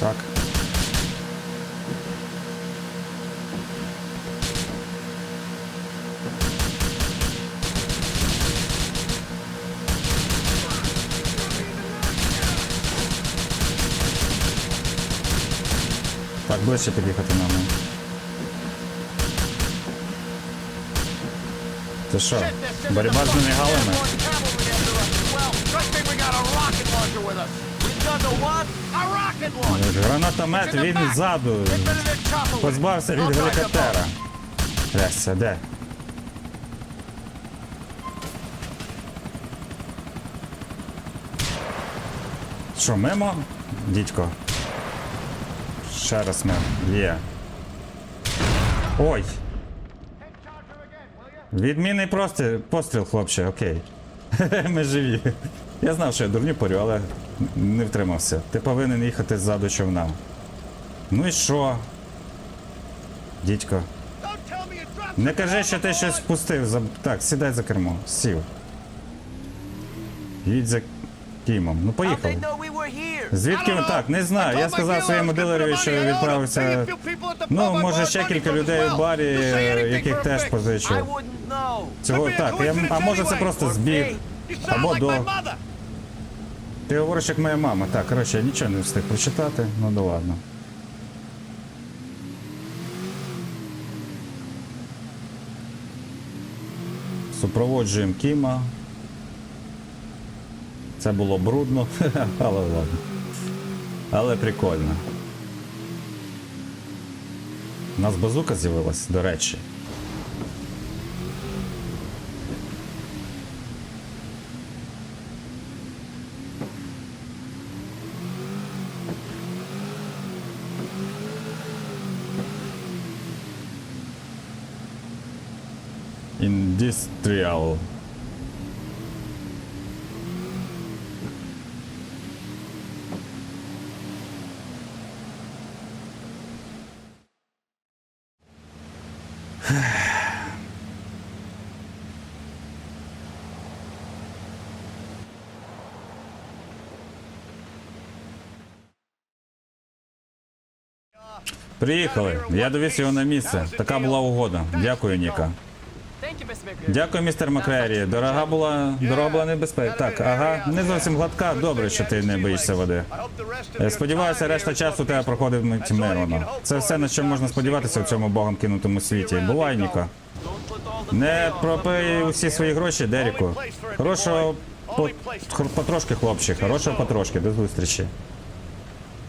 Так. Так, ближче під'їхати нам. Це що? Боротьба з ними Well, good thing we got a rocket launcher with us. We've done the what? A rocket! Гранатомет він ззаду. Позбався від гелікоптера. Трясся, де? Що, мимо? Дідько. Ще раз мимо. Є. Ой! Відмінний простріл, постріл, хлопче, окей. Ми живі. Я знав, що я дурню порю, але не втримався. Ти повинен їхати ззаду човна. Ну і що? Дідько. Не кажи, що ти щось впустив. Так, сідай за кермо. Сів. Їдь за Кімом. Ну поїхали. Звідки він так? Не знаю. Я сказав своєму дилерові, що відправився. Ну, може, ще кілька людей у барі, яких теж позичив. Цього так, я, а може це просто збіг. Або до. Ти говориш, як моя мама. Так, коротше, я нічого не встиг прочитати, ну да ладно. Супроводжуємо Кіма. Це було брудно, але ладно. Але прикольно. У нас базука з'явилась, до речі. Industrial. Приїхали. Я довіз його на місце. Така була угода. Дякую, Ніка. Дякую, містер Макрері. Дорога була. Дорога була небезпечна. Так, ага, не зовсім гладка. Добре, що ти не боїшся води. Е, Сподіваюся, решта часу тебе проходить мирно. Це все, на що можна сподіватися в цьому богом кинутому світі. Бувай, Ніко. Не пропий усі свої гроші, Деріку. Хорошого потрошки, хлопче. Хорошого потрошки. До зустрічі.